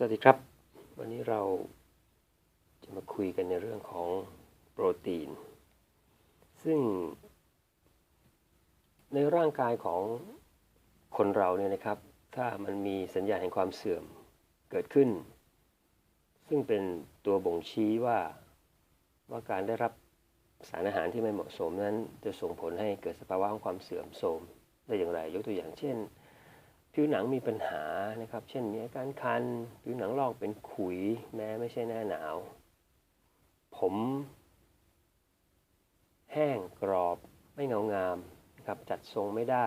สวัสดีครับ วันนี้เราจะมาคุยกันในเรื่องของโปรตีน ซึ่ง ในร่างกายของคนเราเนี่ยนะครับ ถ้ามันมีสัญญาณแห่งความเสื่อมเกิดขึ้น ซึ่งเป็นตัวบ่งชี้ว่าว่าการได้รับสารอาหารที่ไม่เหมาะสมนั้น จะส่งผลให้เกิดสภาวะของความเสื่อมโทรมได้อย่างไร ยกตัวอย่างเช่น ผิวหนังมีปัญหานะครับ เช่นมีอาการคัน ผิวหนังลอกเป็นขุย แม้ไม่ใช่หน้าหนาว ผม แห้งกรอบไม่เงางามนะครับจัดทรงไม่ได้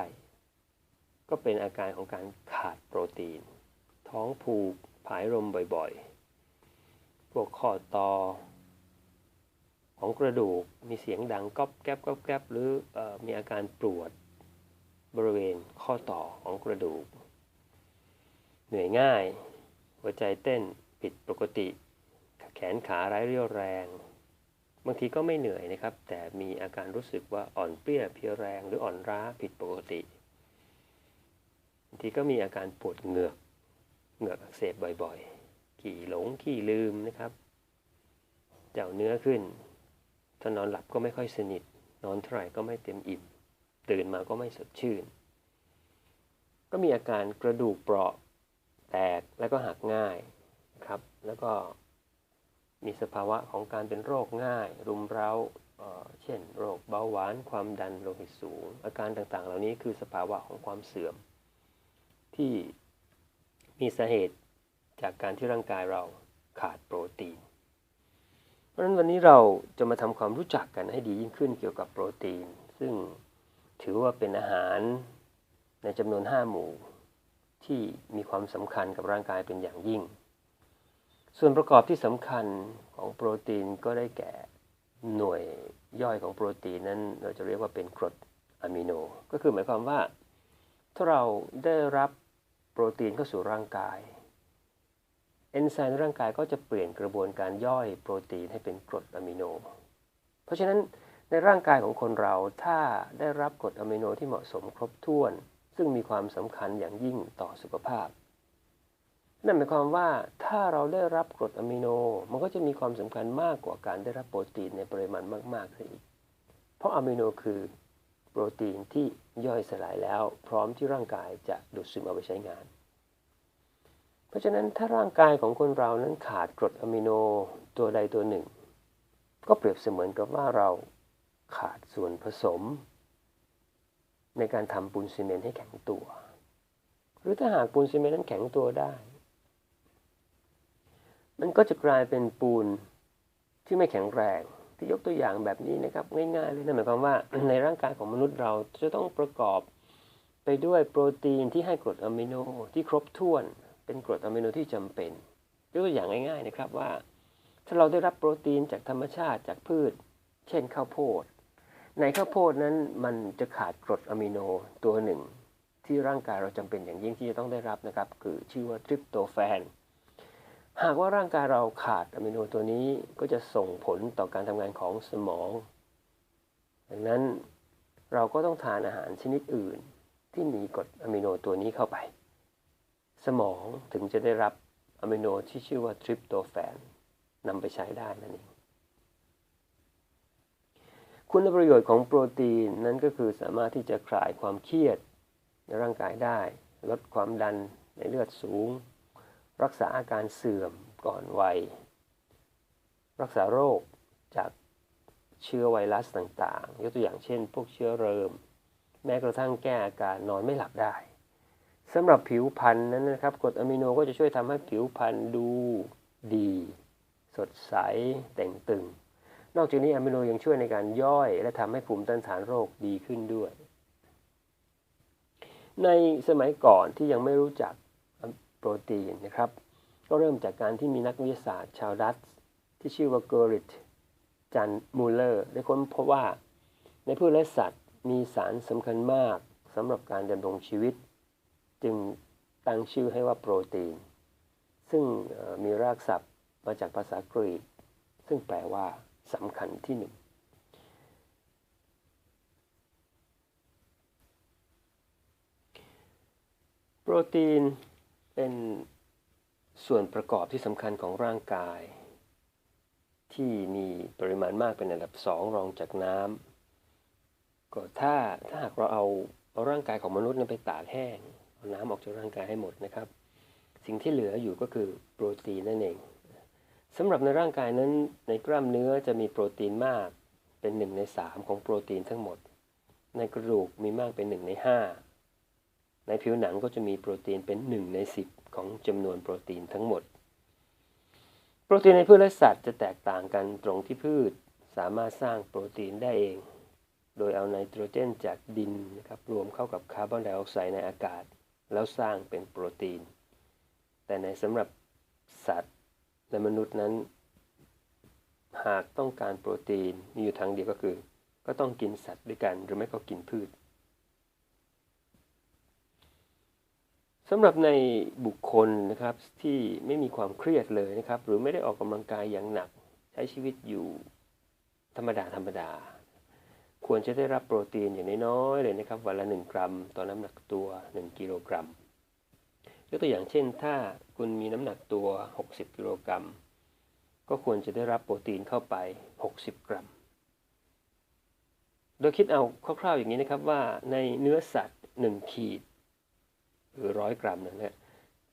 ก็เป็นอาการของการขาดโปรตีน ท้องผูกผายลมบ่อยๆ พวกข้อต่อ ของกระดูกมีเสียงดังก๊อบแก๊บก๊อบแก๊บหรืออมีอาการปวด บริเวณข้อต่อของกระดูก เหนื่อยง่าย หัวใจเต้นผิดปกติ แขนขาไร้เรี่ยวแรง บางทีก็ไม่เหนื่อยนะครับ แต่มีอาการรู้สึกว่าอ่อนเปรี้ยเพียแรงหรืออ่อนล้าผิดปกติบางทีก็มีอาการปวดเหงือก เหงือกอักเสบบ่อยๆ ขี่หลงขี่ลืมนะครับ เจ้าเนื้อขึ้น ถ้านอนหลับก็ไม่ค่อยสนิท นอนเท่าไหร่ก็ไม่เต็มอิ่ม ตื่นมาก็ไม่สดชื่น ก็มีอาการกระดูกเปราะแตกแล้วก็หักง่ายครับ แล้วก็มีสภาวะของการเป็นโรคง่าย รุมเร้าเช่น โรคเบาหวานความดันโลหิตสูง อาการต่างๆ เหล่านี้คือสภาวะของความเสื่อม ที่มีสาเหตุจากการที่ร่างกายเราขาดโปรตีน เพราะฉะนั้นวันนี้เราจะมาทำความรู้จักกันให้ดียิ่งขึ้นเกี่ยวกับโปรตีน ซึ่ง ถือว่าเป็นอาหารในจำนวน5หมู่ ที่มีความสำคัญกับร่างกายเป็นอย่างยิ่ง ส่วนประกอบที่สำคัญของโปรตีนก็ได้แก่หน่วยย่อยของโปรตีนนั้น เราจะเรียกว่าเป็นกรดอะมิโน ก็คือหมายความว่า ถ้าเราได้รับโปรตีนเข้าสู่ร่างกาย เอนไซม์ในร่างกายก็จะเปลี่ยนกระบวนการย่อยโปรตีนให้เป็นกรดอะมิโน เพราะฉะนั้น ในร่างกายของคนเราถ้าได้รับกรดอะมิโนที่เหมาะสมครบถ้วน ซึ่งมีความสำคัญอย่างยิ่งต่อสุขภาพ นั่นหมายความว่าถ้าเราได้รับกรดอะมิโนมันก็จะมีความสำคัญมากกว่าการได้รับโปรตีนในปริมาณมากๆเลยอีก เพราะอะมิโนคือโปรตีนที่ย่อยสลายแล้ว พร้อมที่ร่างกายจะดูดซึมเอาไปใช้งาน เพราะฉะนั้นถ้าร่างกายของคนเรานั้นขาดกรดอะมิโนตัวใดตัวหนึ่ง ก็เปรียบเสมือนกับว่าเรา ขาดส่วนผสม ในการทำปูนซีเมนต์ให้แข็งตัว หรือถ้าหากปูนซีเมนต์นั้นแข็งตัวได้ มันก็จะกลายเป็นปูนที่ไม่แข็งแรงที่ยกตัวอย่างแบบนี้นะครับ ง่ายๆเลยนั่นหมายความว่าในร่างกายของมนุษย์เราจะต้องประกอบไปด้วยโปรตีนที่ให้กรดอะมิโนที่ครบถ้วน เป็นกรดอะมิโนที่จำเป็นยกตัวอย่างง่าย ๆนะครับว่า ถ้าเราได้รับโปรตีนจากธรรมชาติจากพืช เช่นข้าวโพด ในข้าวโพดนั้นมันจะขาดกรดอะมิโนตัวหนึ่ง ที่ร่างกายเราจำเป็นอย่างยิ่งที่จะต้องได้รับนะครับ คือชื่อว่าทริปโตแฟนหากว่าร่างกายเราขาดอะมิโนตัวนี้ก็จะส่งผลต่อการทำงานของสมอง ดังนั้นเราก็ต้องทานอาหารชนิดอื่น ที่มีกรดอะมิโนตัวนี้เข้าไป สมองถึงจะได้รับอะมิโนที่ชื่อว่าทริปโตแฟนนำไปใช้ได้นั่นเอง คุณประโยชน์ของโปรตีนนั้นก็คือสามารถที่จะคลายความเครียดในร่างกายได้ ลดความดันในเลือดสูง รักษาอาการเสื่อมก่อนวัย รักษาโรคจากเชื้อไวรัสต่างๆ ยกตัวอย่างเช่น พวกเชื้อเริม แม้กระทั่งแก้อาการนอนไม่หลับได้สำหรับผิวพรรณนั้นนะครับกรดอะมิโนก็จะช่วยทำให้ผิวพรรณดูดี สดใสแต่งตึง นอกจากนี้อะมิโนยังช่วยในการย่อย และทำให้ภูมิต้านทานโรคดีขึ้นด้วย ในสมัยก่อนที่ยังไม่รู้จักโปรตีนนะครับ ก็เริ่มจากการที่มีนักวิทยาศาสตร์ ชาวดัตที่ชื่อว่าเกอริตจันมูเลอร์ ได้ค้นพบว่า ในพืชและสัตว์มีสารสำคัญมากสำหรับการดำรงชีวิต จึงตั้งชื่อให้ว่าโปรตีน ซึ่งมีรากศัพท์มาจากภาษากรีก ซึ่งแปลว่า สำคัญที่หนึ่งโปรตีนเป็นส่วนประกอบที่สำคัญของร่างกาย ที่มีปริมาณมากเป็นอันดับสองรองจากน้ำก็ถ้าถ้าหากเราเอาเอาร่างกายของมนุษย์นั้นไปตากแห้งเอาน้ำออกจากร่างกายให้หมดนะครับ สิ่งที่เหลืออยู่ก็คือโปรตีนนั่นเอง สำหรับในร่างกายนั้นในกล้ามเนื้อจะมีโปรตีนมากเป็นหนึ่งในสามของโปรตีนทั้งหมด ในกระดูกมีมากเป็นหนึ่งในห้าในผิวหนังก็จะมีโปรตีนเป็นหนึ่งในสิบของจำนวนโปรตีนทั้งหมด โปรตีนในพืชและสัตว์จะแตกต่างกันตรงที่พืชสามารถสร้างโปรตีนได้เอง โดยเอาไนโตรเจนจากดินนะครับรวมเข้ากับคาร์บอนไดออกไซด์ในอากาศ แล้วสร้างเป็นโปรตีน แต่ในสำหรับสัตว์ และมนุษย์นั้น หากต้องการโปรตีนมีอยู่ทางเดียวก็คือ ก็ต้องกินสัตว์ด้วยกันหรือไม่ก็กินพืชสำหรับในบุคคลนะครับที่ไม่มีความเครียดเลยนะครับ หรือไม่ได้ออกกำลังกายอย่างหนัก ใช้ชีวิตอยู่ธรรมดาธรรมดา ควรจะได้รับโปรตีนอย่างน้อยๆเลยนะครับวันละ 1 กรัม ต่อน้ำหนักตัว 1 กิโลกรัม ยกตัวอย่างเช่น ถ้าคุณมีน้ำหนักตัว 60 กิโลกรัม ก็ควรจะได้รับโปรตีนเข้าไป 60 กรัม โดยคิดเอาคร่าวๆอย่างนี้นะครับว่าในเนื้อสัตว์ 1 ขีด หรือร้อยกรัมนั่นแหละ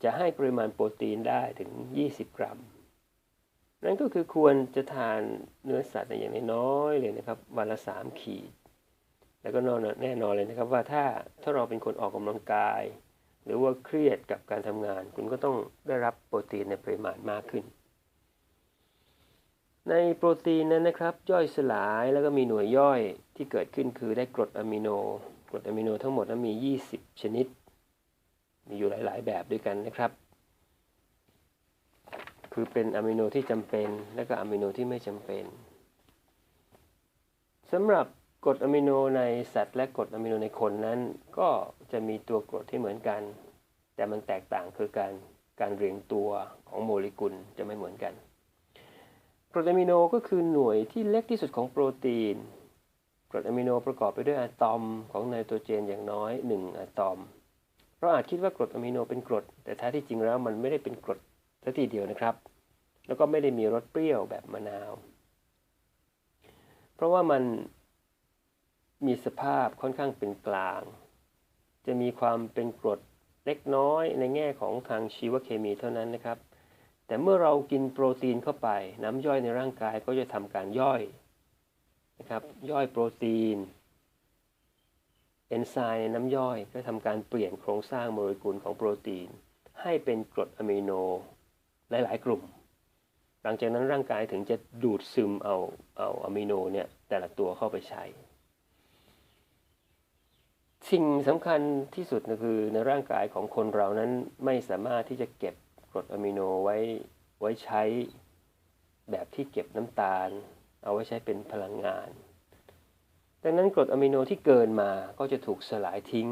จะให้ปริมาณโปรตีนได้ถึง 20 กรัม นั่นก็คือควรจะทานเนื้อสัตว์อย่างน้อยเลยนะครับวันละ 3 ขีด แล้วก็นอนแน่นอนเลยนะครับว่าถ้าถ้าเราเป็นคนออกกำลังกาย หรือว่าเครียดกับการทำงาน คุณก็ต้องได้รับโปรตีนในปริมาณมากขึ้น ในโปรตีนนั้นนะครับ ย่อยสลายแล้วก็มีหน่วยย่อยที่เกิดขึ้นคือได้กรดอะมิโน กรดอะมิโนทั้งหมดนั้นมี 20 ชนิด มีอยู่หลาย ๆ แบบด้วยกันนะครับ คือเป็นอะมิโนที่จำเป็น และก็อะมิโนที่ไม่จำเป็นสำหรับ กรดอะมิโนในสัตว์และกรดอะมิโนในคนนั้น ก็จะมีตัวกรดที่เหมือนกัน แต่มันแตกต่างคือการการเรียงตัวของโมเลกุลจะไม่เหมือนกันกรดอะมิโนก็คือหน่วยที่เล็กที่สุดของโปรตีนกรดอะมิโนประกอบไปด้วยอะตอมของไนโตรเจนอย่างน้อย 1อะตอม เราอาจคิดว่ากรดอะมิโนเป็นกรด แต่แท้ที่จริงแล้วมันไม่ได้เป็นกรดสักทีเดียวนะครับ แล้วก็ไม่ได้มีรสเปรี้ยวแบบมะนาว เพราะว่ามัน มีสภาพค่อนข้างเป็นกลาง จะมีความเป็นกรดเล็กน้อยในแง่ของทางชีวเคมีเท่านั้นนะครับ แต่เมื่อเรากินโปรตีนเข้าไป น้ำย่อยในร่างกายก็จะทำการย่อยนะครับ ย่อยโปรตีน เอนไซม์ในน้ำย่อยก็ทำการเปลี่ยนโครงสร้างโมเลกุลของโปรตีน ให้เป็นกรดอะมิโนหลาย ๆ กลุ่ม หลังจากนั้นร่างกายถึงจะดูดซึมเอาเอาอะมิโนเนี่ยแต่ละตัวเข้าไปใช้ สิ่งสำคัญที่สุดก็คือในร่างกายของคนเรานั้นไม่สามารถที่จะเก็บกรดอะมิโนไว้ไว้ใช้แบบที่เก็บน้ำตาล เอาไว้ใช้เป็นพลังงาน ดังนั้นกรดอะมิโนที่เกินมาก็จะถูกสลายทิ้ง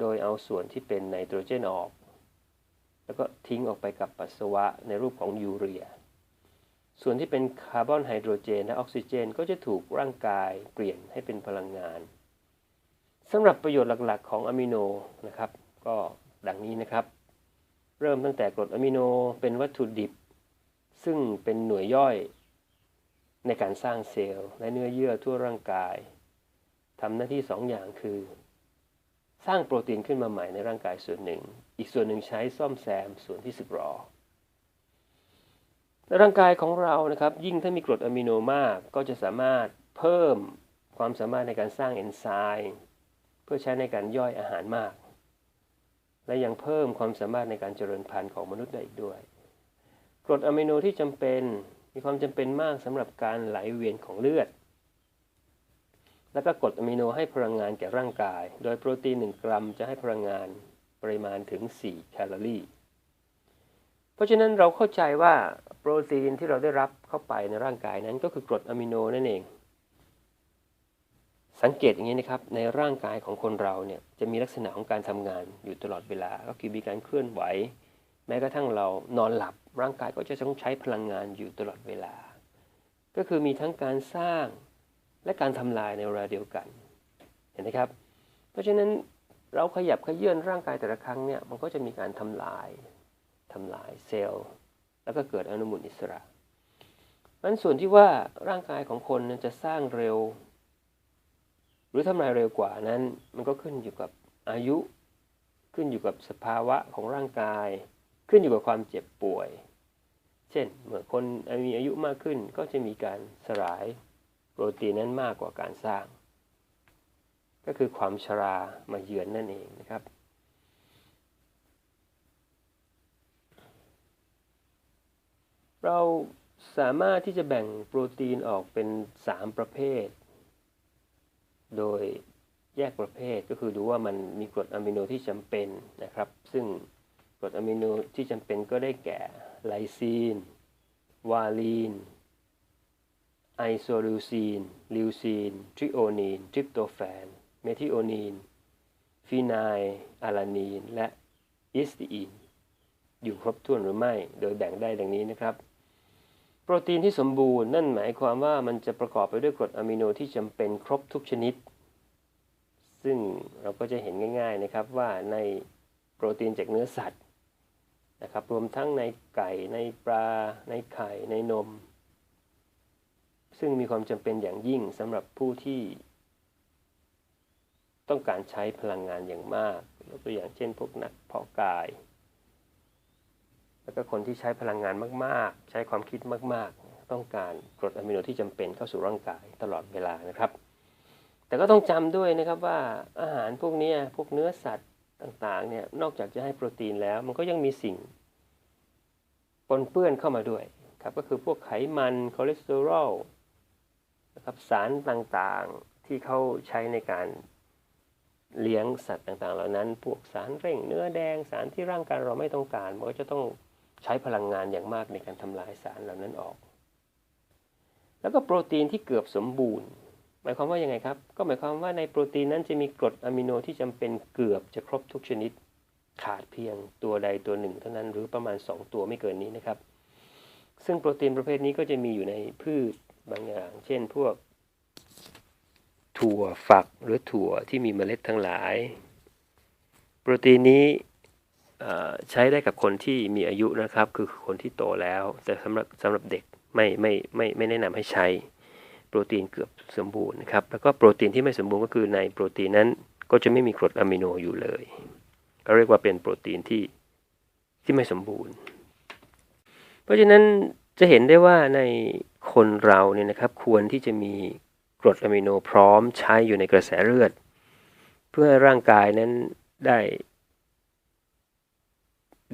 โดยเอาส่วนที่เป็นไนโตรเจนออก แล้วก็ทิ้งออกไปกับปัสสาวะในรูปของยูเรีย ส่วนที่เป็นคาร์บอนไฮโดรเจนและออกซิเจน ก็จะถูกร่างกายเปลี่ยนให้เป็นพลังงาน สำหรับประโยชน์หลักๆ ของอะมิโนนะครับ ก็ดังนี้นะครับ เริ่มตั้งแต่กรดอะมิโนเป็นวัตถุดิบ ซึ่งเป็นหน่วยย่อยในการสร้างเซลล์และเนื้อเยื่อทั่วร่างกายทำหน้าที่2ออย่างคือ สร้างโปรตีนขึ้นมาใหม่ในร่างกายส่วนหนึ่ง อีกส่วนหนึ่งใช้ซ่อมแซมส่วนที่สึกหรอในร่างกายของเรานะครับ ยิ่งถ้ามีกรดอะมิโนมากก็จะสามารถเพิ่มความสามารถในการสร้างเอนไซม์ พื่อใช้ในการย่อยอาหารมาก และยังเพิ่มความสามารถในการเจริญพันธุ์ของมนุษย์ได้อีกด้วย กรดอะมิโนที่จำเป็นมีความจำเป็นมากสำหรับการไหลเวียนของเลือด แล้วก็กรดอะมิโนให้พลังงานแก่ร่างกาย โดยโปรตีน 1 กรัมจะให้พลังงานปริมาณถึง 4 แคลอรี่ เพราะฉะนั้นเราเข้าใจว่าโปรตีนที่เราได้รับเข้าไปในร่างกายนั้นก็คือกรดอะมิโนนั่นเอง สังเกตอย่างนี้นะครับในร่างกายของคนเราเนี่ยจะมีลักษณะของการทำงานอยู่ตลอดเวลา ก็คือมีการเคลื่อนไหว แม้กระทั่งเรานอนหลับ ร่างกายก็จะต้องใช้พลังงานอยู่ตลอดเวลา ก็คือมีทั้งการสร้างและการทำลายในเวลาเดียวกัน เห็นไหมครับ เพราะฉะนั้นเราขยับขยื่นร่างกายแต่ละครั้งเนี่ยมันก็จะมีการทำลายทำลายเซลล์ แล้วก็เกิดอนุมูลอิสระนั้นส่วนที่ว่าร่างกายของคนจะสร้างเร็ว หรือทำลายเร็วกว่านั้นมันก็ขึ้นอยู่กับอายุ ขึ้นอยู่กับสภาวะของร่างกาย ขึ้นอยู่กับความเจ็บป่วย เช่น เมื่อคนมีอายุมากขึ้นก็จะมีการสลายโปรตีนนั้นมากกว่าการสร้าง ก็คือความชรามาเยือนนั่นเองนะครับเราสามารถที่จะแบ่งโปรตีนออกเป็น 3 ประเภท โดยแยกประเภทก็คือดูว่ามันมีกรดอะมิโนที่จำเป็นนะครับ ซึ่งกรดอะมิโนที่จำเป็นก็ได้แก่ไลซีน วาลีน ไอโซลิวซีน ลิวซีน ทริโอนีน ทริปโตแฟน เมทิโอนีน ฟีนล์อะลานีน และอิสตีน อยู่ครบถ้วนหรือไม่ โดยแบ่งได้ดังนี้นะครับ โปรตีนที่สมบูรณ์นั่นหมายความว่ามันจะประกอบไปด้วยกรดอะมิโนที่จำเป็นครบทุกชนิด ซึ่งเราก็จะเห็นง่าย ๆนะครับว่าในโปรตีนจากเนื้อสัตว์นะครับรวมทั้งในไก่ในปลา ในไข่ในนม ซึ่งมีความจำเป็นอย่างยิ่งสำหรับผู้ที่ ต้องการใช้พลังงานอย่างมากยกตัวอย่างเช่น พวกนักเพาะกาย แล้วก็คนที่ใช้พลังงานมากๆ ใช้ความคิดมากๆ ต้องการกรดอะมิโนที่จำเป็นเข้าสู่ร่างกายตลอดเวลานะครับ แต่ก็ต้องจำด้วยนะครับว่าอาหารพวกนี้พวกเนื้อสัตว์ต่างๆเนี่ยนอกจากจะให้โปรตีนแล้ว มันก็ยังมีสิ่งปนเปื้อนเข้ามาด้วยครับก็คือพวกไขมันคอเลสเตอรอลนะครับสารต่างๆที่เขาใช้ในการเลี้ยงสัตว์ต่างๆ เหล่านั้น พวกสารเร่งเนื้อแดงสารที่ร่างกายเราไม่ต้องการ มันก็จะต้อง ใช้พลังงานอย่างมากในการทำลายสารเหล่านั้นออก แล้วก็โปรตีนที่เกือบสมบูรณ์ หมายความว่ายังไงครับ ก็หมายความว่าในโปรตีนนั้นจะมีกรดอะมิโนที่จำเป็นเกือบจะครบทุกชนิด ขาดเพียงตัวใดตัวหนึ่งเท่านั้นหรือประมาณ 2 ตัวไม่เกินนี้นะครับ ซึ่งโปรตีนประเภทนี้ก็จะมีอยู่ในพืชบางอย่าง เช่นพวก ถั่วฝักหรือถั่วที่มีเมล็ดทั้งหลาย โปรตีนนี้ ใช้ได้กับคนที่มีอายุนะครับ คือคนที่โตแล้ว แต่สำหรับสำหรับเด็กไม่ไม่ไม่ไม่แนะนำให้ใช้โปรตีนเกือบสมบูรณ์นะครับ แล้วก็โปรตีนที่ไม่สมบูรณ์ก็คือในโปรตีนนั้นก็จะไม่มีกรดอะมิโนอยู่เลย ก็เรียกว่าเป็นโปรตีนที่ที่ไม่สมบูรณ์ เพราะฉะนั้นจะเห็นได้ว่าในคนเราเนี่ยนะครับควรที่จะมีกรดอะมิโนพร้อมใช้อยู่ในกระแสเลือด เพื่อร่างกายนั้นได้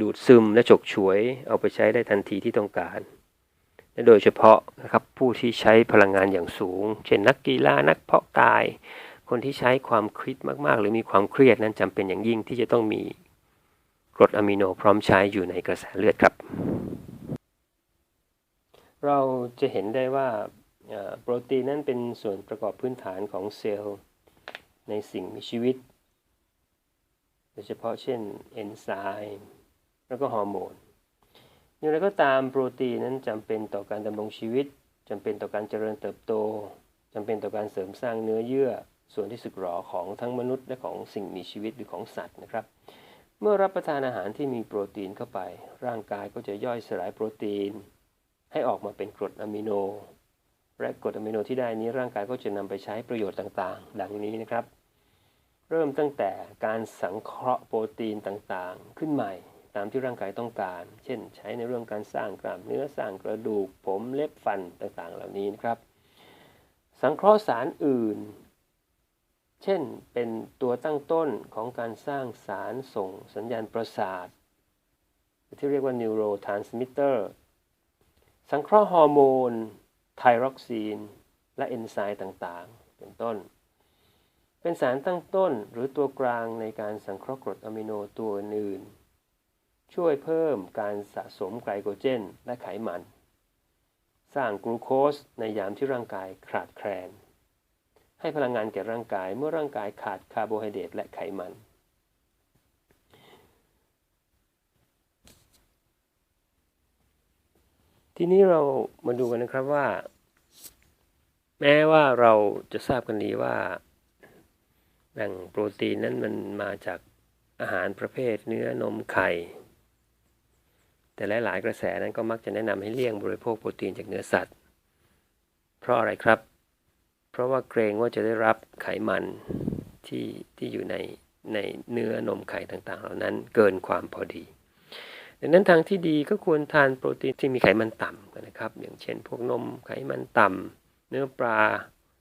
ดูดซึมและฉกฉวย เอาไปใช้ได้ทันทีที่ต้องการ และโดยเฉพาะนะครับผู้ที่ใช้พลังงานอย่างสูง เช่นนักกีฬานักเพาะกาย คนที่ใช้ความคิดมากๆ หรือมีความเครียดนั้นจำเป็นอย่างยิ่งที่จะต้องมีกรดอะมิโนพร้อมใช้อยู่ในกระแสเลือดครับ เราจะเห็นได้ว่าโปรตีนนั้นเป็นส่วนประกอบพื้นฐานของเซลล์ในสิ่งมีชีวิต โดยเฉพาะเช่นเอนไซม์ แล้วก็ฮอร์โมนอย่างไรก็ตามโปรตีนนั้นจำเป็นต่อการดำรงชีวิตจำเป็นต่อการเจริญเติบโตจำเป็นต่อการเสริมสร้างเนื้อเยื่อ ส่วนที่สึกหรอของทั้งมนุษย์และของสิ่งมีชีวิตหรือของสัตว์นะครับ เมื่อรับประทานอาหารที่มีโปรตีนเข้าไป ร่างกายก็จะย่อยสลายโปรตีน ให้ออกมาเป็นกรดอะมิโน และกรดอะมิโนที่ได้นี้ร่างกายก็จะนำไปใช้ประโยชน์ต่างๆ ดังนี้นะครับ เริ่มตั้งแต่การสังเคราะห์โปรตีนต่างๆ ขึ้นใหม่ ตามที่ร่างกายต้องการ เช่น ใช้ในเรื่องการสร้างกล้ามเนื้อสร้างกระดูก ผมเล็บฟันต่างๆ เหล่านี้นะครับ สังเคราะห์สารอื่น เช่น เป็นตัวตั้งต้นของการสร้างสารส่งสัญญาณประสาท ที่เรียกว่า neurotransmitter สังเคราะห์ฮอร์โมน ไทรอกซีน และเอนไซม์ต่างๆ เป็นต้น เป็นสารตั้งต้นหรือตัวกลางในการสังเคราะห์กรดอะมิโนตัวอื่น ช่วยเพิ่มการสะสมไกลโคเจน และไขมัน สร้างกลูโคสในยามที่ร่างกายขาดแคลน ให้พลังงานแก่ร่างกายเมื่อร่างกายขาดคาร์โบไฮเดรตและไขมัน ทีนี้เรามาดูกันนะครับว่า แม้ว่าเราจะทราบกันดีว่าแหล่งโปรตีนนั้นมันมาจากอาหารประเภทเนื้อนมไข่ แต่หลายๆกระแสนั้นก็มักจะแนะนำให้เลี่ยงบริโภคโปรตีนจากเนื้อสัตว์ เพราะอะไรครับ เพราะว่าเกรงว่าจะได้รับไขมันที่ที่อยู่ในในเนื้อนมไข่ต่างๆ เหล่านั้นเกินความพอดีดังนั้นทางที่ดีก็ควรทานโปรตีนที่มีไขมันต่ำกันนะครับ อย่างเช่น พวกนมไขมันต่ำเนื้อปลา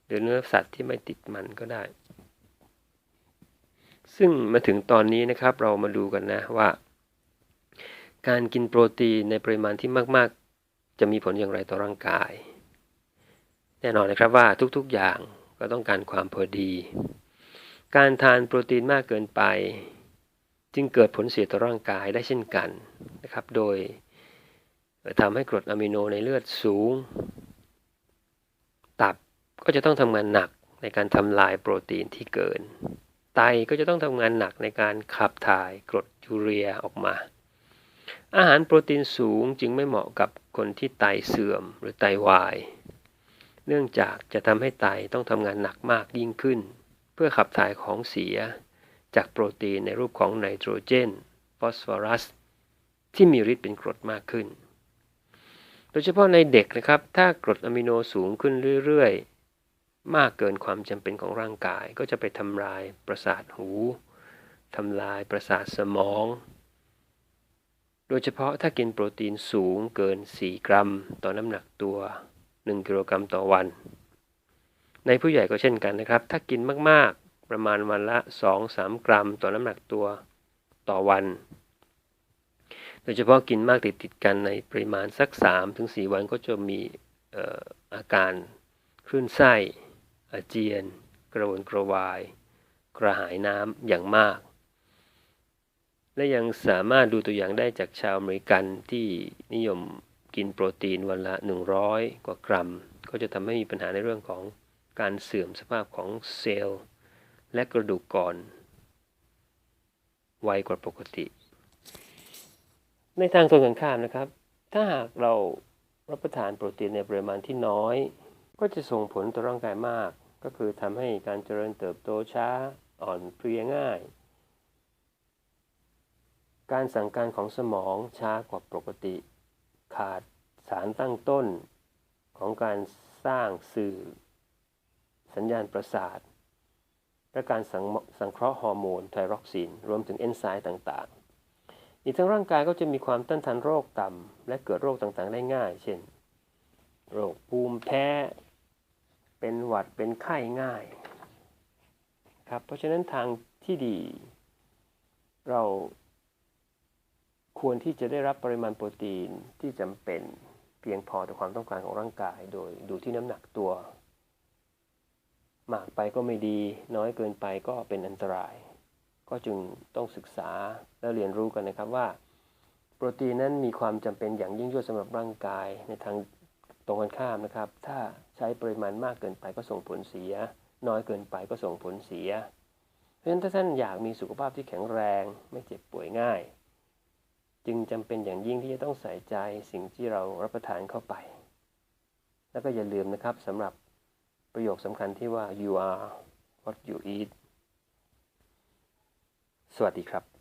หรือเนื้อสัตว์ที่ไม่ติดมันก็ได้ ซึ่งมาถึงตอนนี้นะครับเรามาดูกันนะว่า การกินโปรตีนในปริมาณที่มากๆ จะมีผลอย่างไรต่อร่างกาย แน่นอนนะครับว่าทุกๆอย่างก็ต้องการความพอดี การทานโปรตีนมากเกินไป จึงเกิดผลเสียต่อร่างกายได้เช่นกันนะครับ โดยทำให้กรดอะมิโนในเลือดสูง ตับก็จะต้องทำงานหนักในการทำลายโปรตีนที่เกิน ไตก็จะต้องทำงานหนักในการขับถ่ายกรดยูเรียออกมา อาหารโปรตีนสูงจึงไม่เหมาะกับคนที่ไตเสื่อมหรือไตวาย เนื่องจากจะทำให้ไตต้องทำงานหนักมากยิ่งขึ้น เพื่อขับถ่ายของเสียจากโปรตีนในรูปของไนโตรเจน ฟอสฟอรัส ที่มีฤทธิ์เป็นกรดมากขึ้น โดยเฉพาะในเด็กนะครับ ถ้ากรดอะมิโนสูงขึ้นเรื่อยๆ มากเกินความจำเป็นของร่างกายก็จะไปทำลายประสาทหูทำลายประสาทสมอง โดยเฉพาะถ้ากินโปรตีนสูงเกิน 4 กรัม ต่อน้ำหนักตัว 1 กิโลกรัมต่อวัน ในผู้ใหญ่ก็เช่นกันนะครับ ถ้ากินมากๆ ประมาณวันละ 2-3 กรัม ต่อน้ำหนักตัวต่อวัน โดยเฉพาะกินมากติดติดกันในปริมาณสัก 3-4 วันก็จะมีอาการคลื่นไส้อาเจียน กระวนกระวาย กระหายน้ำอย่างมาก และยังสามารถดูตัวอย่างได้จากชาวอเมริกันที่นิยมกินโปรตีนวันละ 100 กว่ากรัม ก็จะทำให้มีปัญหาในเรื่องของการเสื่อมสภาพของเซลล์ และกระดูกก่อนไวกว่าปกติ ในทางตรงกันข้ามนะครับ ถ้าหากเรารับประทานโปรตีนในปริมาณที่น้อย ก็จะส่งผลต่อร่างกายมาก ก็คือทำให้การเจริญเติบโตช้าอ่อนเพลียง่าย การสั่งการของสมองช้ากว่าปกติ ขาดสารตั้งต้นของการสร้างสื่อ สัญญาณประสาท และการสังสงเคราะห์ฮอร์โมนไทรอกซิน รวมถึงเอนไซม์ต่างๆ อีกทั้งร่างกายก็จะมีความต้านทานโรคต่ำ และเกิดโรคต่างๆได้ง่าย เช่น โรคภูมิแพ้ เป็นหวัดเป็นไข้ง่ายครับเพราะฉะนั้นทางที่ดี เรา ควรที่จะได้รับปริมาณโปรตีนที่จำเป็นเพียงพอต่อความต้องการของร่างกาย โดยดูที่น้ำหนักตัวมากไปก็ไม่ดี น้อยเกินไปก็เป็นอันตราย ก็จึงต้องศึกษาและเรียนรู้กันนะครับว่า โปรตีนนั้นมีความจำเป็นอย่างยิ่งยวดสำหรับร่างกายในทางตรงกันข้ามนะครับ ถ้าใช้ปริมาณมากเกินไปก็ส่งผลเสีย น้อยเกินไปก็ส่งผลเสีย เพราะฉะนั้นถ้าท่านอยากมีสุขภาพที่แข็งแรง ไม่เจ็บป่วยง่าย จึงจำเป็นอย่างยิ่งที่จะต้องใส่ใจสิ่งที่เรารับประทานเข้าไป แล้วก็อย่าลืมนะครับสำหรับประโยคสำคัญที่ว่า you are what you eat สวัสดีครับ